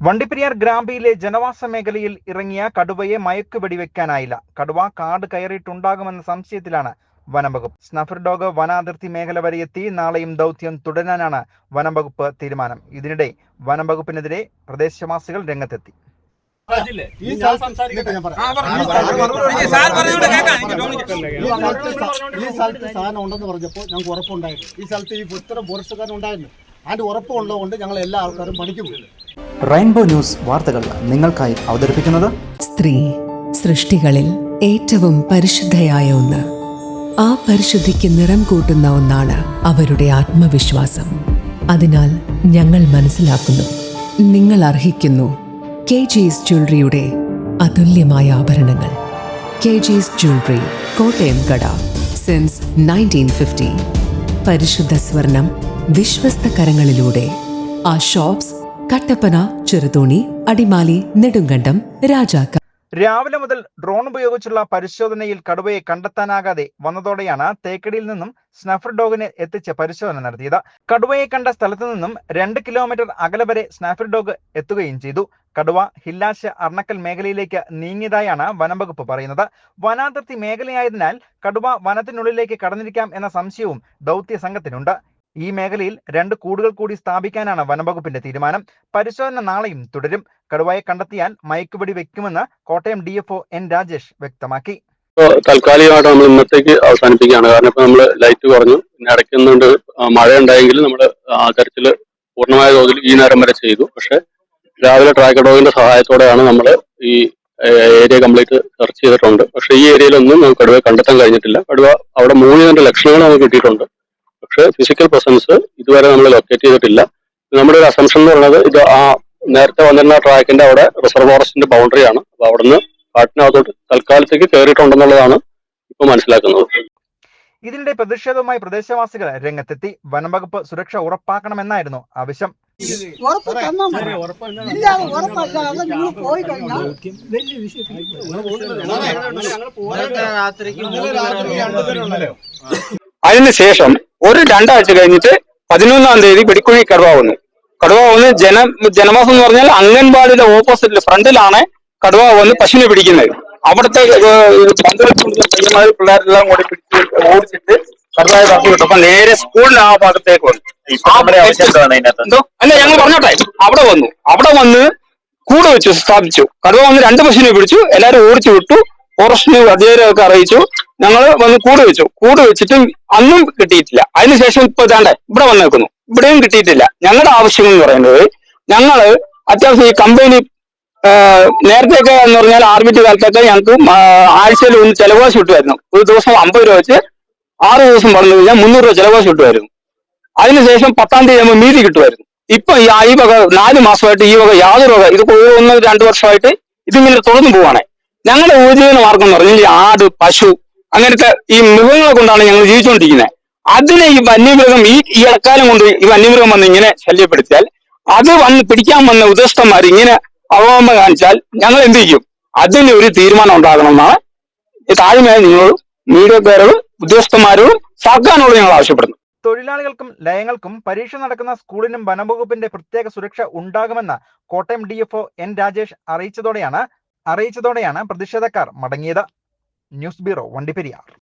വണ്ടിപ്പെരിയാർ ഗ്രാമ്പിയിലെ ജനവാസ മേഖലയിൽ ഇറങ്ങിയ കടുവയെ മയക്ക് വെടിവെക്കാനായില്ല. കടുവ കാട് കയറിയിട്ടുണ്ടാകുമെന്ന സംശയത്തിലാണ് വനംവകുപ്പ്. സ്നഫർ ഡോഗ് വനാതിർത്തി മേഖല വരെ എത്തി നാളെയും ദൗത്യം തുടരാനാണ് വനംവകുപ്പ് തീരുമാനം. ഇതിനിടെ വനംവകുപ്പിനെതിരെ പ്രദേശവാസികൾ രംഗത്തെത്തി. ഈ സ്ഥലത്ത് സാധനം ഉണ്ടെന്ന് പറഞ്ഞപ്പോൾ ഞങ്ങൾക്ക് ഉറപ്പുണ്ടായിരുന്നു. ഈ സ്ഥലത്ത് ഈ ഇത്തരം ഫോറസ്റ്റുകാരൻ ഉണ്ടായിരുന്നു അതിന്റെ ഉറപ്പുള്ളതുകൊണ്ട് ഞങ്ങൾ എല്ലാ ആൾക്കാരും പണിക്ക് പോയി. റെയിൻബോ ന്യൂസ് വാർത്തകൾ നിങ്ങൾക്കായി അവതരിപ്പിക്കുന്നത് സ്ത്രീ സൃഷ്ടികളിൽ ഏറ്റവും പരിശുദ്ധയായ ഒന്ന്. ആ പരിശുദ്ധിക്ക് നിറം കൂട്ടുന്ന ഒന്നാണ് അവരുടെ ആത്മവിശ്വാസം. അതിനാൽ ഞങ്ങൾ മനസ്സിലാക്കുന്നു നിങ്ങൾ അർഹിക്കുന്നു കെ ജീസ് ജ്വല്ലറിയുടെ അതുല്യമായ ആഭരണങ്ങൾ. കെ ജീസ് ജ്വല്ലറി കോട്ടയം കട സിൻസ് നയന്റീൻ ഫിഫ്റ്റി പരിശുദ്ധ സ്വർണം വിശ്വസ്ത കരങ്ങളിലൂടെ ആ ഷോപ്സ് കട്ടപ്പന ചെറുതോണി അടിമാലി നെടുങ്കണ്ടം രാജാക്ക. രാവിലെ മുതൽ ഡ്രോൺ ഉപയോഗിച്ചുള്ള പരിശോധനയിൽ കടുവയെ കണ്ടെത്താനാകാതെ വന്നതോടെയാണ് തേക്കടിയിൽ നിന്നും സ്നഫർ ഡോഗിനെ എത്തിച്ച് പരിശോധന നടത്തിയത്. കടുവയെ കണ്ട സ്ഥലത്തു നിന്നും രണ്ട് കിലോമീറ്റർ അകലെ വരെ സ്നാഫർ ഡോഗ് എത്തുകയും ചെയ്തു. കടുവ ഹില്ലാശ അർണക്കൽ മേഖലയിലേക്ക് നീങ്ങിയതായാണ് വനംവകുപ്പ് പറയുന്നത്. വനാതിർത്തി മേഖലയായതിനാൽ കടുവ വനത്തിനുള്ളിലേക്ക് കടന്നിരിക്കാം എന്ന സംശയവും ദൗത്യ സംഘത്തിനുണ്ട്. ഈ മേഖലയിൽ രണ്ട് കൂടുകൾ കൂടി സ്ഥാപിക്കാനാണ് വനംവകുപ്പിന്റെ തീരുമാനം. പരിശോധന നാളെയും തുടരും. കടുവയെ കണ്ടെത്തിയാൽ മയക്കുപിടി വെക്കുമെന്ന് കോട്ടയം ഡിഎഫ്ഒ എൻ രാജേഷ് വ്യക്തമാക്കി. താൽക്കാലികമായിട്ട് നമ്മൾ ഇന്നത്തേക്ക് അവസാനിപ്പിക്കുകയാണ്. കാരണം ഇപ്പൊ നമ്മൾ ലൈറ്റ് കുറഞ്ഞു. പിന്നെ അടയ്ക്കുന്നുണ്ട്. മഴ ഉണ്ടായെങ്കിൽ നമ്മൾ തെരച്ചിൽ പൂർണമായ തോതിൽ ഈ നേരം വരെ ചെയ്തു. പക്ഷെ രാവിലെ ട്രാക്ക് ഡോഗിന്റെ സഹായത്തോടെയാണ് നമ്മൾ ഈ ഏരിയ കംപ്ലീറ്റ് സെർച്ച് ചെയ്തിട്ടുണ്ട്. പക്ഷെ ഈ ഏരിയയിലൊന്നും നമുക്ക് കടുവ കണ്ടെത്താൻ കഴിഞ്ഞിട്ടില്ല. കടുവ അവിടെ മൂന്നിതിന്റെ ലക്ഷണങ്ങൾ നമുക്ക് കിട്ടിയിട്ടുണ്ട്. പക്ഷെ ഫിസിക്കൽ പ്രസൻസ് ഇതുവരെ നമ്മൾ ലൊക്കേറ്റ് ചെയ്തിട്ടില്ല. നമ്മുടെ ഒരു അസംഷൻ എന്ന് പറയുന്നത് ഇത് ആ നേരത്തെ വന്നിരുന്ന ട്രാക്കിന്റെ അവിടെ റിസർവ് ഫോറസ്റ്റിന്റെ ബൗണ്ടറിയാണ് അപ്പൊ അവിടുന്ന് കാട്ടിനകത്തോട്ട് തൽക്കാലത്തേക്ക് കയറിയിട്ടുണ്ടെന്നുള്ളതാണ് ഇപ്പൊ മനസ്സിലാക്കുന്നത്. ഇതിനിടെ പ്രതിഷേധവുമായി പ്രദേശവാസികൾ രംഗത്തെത്തി. വനംവകുപ്പ് സുരക്ഷ ഉറപ്പാക്കണമെന്നായിരുന്നു ആവശ്യം. ഉറപ്പ് തന്നാ മതി. ഇല്ലാതെ ഉറപ്പല്ലാതെ നിങ്ങൾ പോയി കഴിഞ്ഞാൽ വലിയ വിഷയം അതിനുശേഷം ഒരു രണ്ടാഴ്ച കഴിഞ്ഞിട്ട് പതിനൊന്നാം തീയതി വെടിക്കുഴി കടുവ വന്നു കടുവ വന്ന് ജന ജനവാസം എന്ന് പറഞ്ഞാൽ അംഗൻവാടിയുടെ ഓപ്പോസിറ്റിൽ ഫ്രണ്ടിലാണ് കടുവ വന്ന് പശുവിനെ പിടിക്കുന്നത്. അവിടുത്തെ പയ്യന്മാർ പിള്ളേരെല്ലാം കൂടി പിടിച്ച് ഓടിച്ചിട്ട് കടുവായ വിട്ടു. അപ്പൊ നേരെ സ്കൂളിന് ആ ഭാഗത്തേക്ക് വന്നു. എന്തോ? അല്ല ഞങ്ങൾ പറഞ്ഞോട്ടെ. അവിടെ വന്നു. അവിടെ വന്ന് കൂടെ വെച്ചു സ്ഥാപിച്ചു. കടുവ വന്ന് രണ്ട് പശുവിനെ പിടിച്ചു. എല്ലാരും ഓടിച്ചു വിട്ടു. ഫോറസ്റ്റിന് അധികാരികൾക്ക് അറിയിച്ചു. ഞങ്ങൾ വന്ന് കൂട് വെച്ചു. കൂട് വെച്ചിട്ട് അന്നും കിട്ടിയിട്ടില്ല. അതിനുശേഷം ഇപ്പൊ ഇതാണ്ടേ ഇവിടെ വന്നേക്കുന്നു. ഇവിടെയും കിട്ടിയിട്ടില്ല. ഞങ്ങളുടെ ആവശ്യം എന്ന് പറയുന്നത് ഞങ്ങൾ അത്യാവശ്യം ഈ കമ്പനി നേരത്തെയൊക്കെ എന്ന് പറഞ്ഞാൽ ആർബിറ്റ് കാലത്തൊക്കെ ഞങ്ങൾക്ക് ആഴ്ചയിൽ ഒന്ന് ചെലവാശ് കിട്ടുമായിരുന്നു. ഒരു ദിവസം അമ്പത് രൂപ വെച്ച് ആറ് ദിവസം പറഞ്ഞു കഴിഞ്ഞാൽ മുന്നൂറ് രൂപ ചെലവാശ് കിട്ടുമായിരുന്നു. അതിനുശേഷം പത്താം തീയതി ആകുമ്പോൾ മീതി കിട്ടുമായിരുന്നു. ഇപ്പൊ ഈ വക നാല് മാസമായിട്ട് ഈ വക യാതൊരു വക ഇത് ഒന്ന് രണ്ട് വർഷമായിട്ട് ഇതിങ്ങനെ തുടർന്നു പോവാണ്. ഞങ്ങളുടെ ഉപജീവന മാർഗം എന്ന് പറഞ്ഞാൽ ആട് പശു അങ്ങനത്തെ ഈ മൃഗങ്ങളെ കൊണ്ടാണ് ഞങ്ങൾ ജീവിച്ചുകൊണ്ടിരിക്കുന്നത് അതിനെ ഈ വന്യമൃഗം ഈ ഈ ഇടക്കാലം കൊണ്ട് ഈ വന്യമൃഗം വന്ന് ഇങ്ങനെ ശല്യപ്പെടുത്തിയാൽ അത് വന്ന് പിടിക്കാൻ വന്ന ഉദ്യോഗസ്ഥന്മാർ ഇങ്ങനെ അവമ കാണിച്ചാൽ ഞങ്ങൾ എന്ത് ചെയ്യും? അതിന് ഒരു തീരുമാനം ഉണ്ടാകണമെന്നാണ് താഴ്മയായി നിങ്ങളോടും മീഡിയക്കാരോടും ഉദ്യോഗസ്ഥന്മാരോടും സർക്കാരിനോട് ഞങ്ങൾ ആവശ്യപ്പെടുന്നു. തൊഴിലാളികൾക്കും ലയങ്ങൾക്കും പരീക്ഷ നടക്കുന്ന സ്കൂളിനും വനംവകുപ്പിന്റെ പ്രത്യേക സുരക്ഷ ഉണ്ടാകുമെന്ന് കോട്ടയം ഡിഎഫ്ഒ എൻ രാജേഷ് അറിയിച്ചതോടെയാണ് അറിയിച്ചതോടെയാണ് പ്രതിഷേധക്കാർ മടങ്ങിയത്. News bureau Vandiperiyar.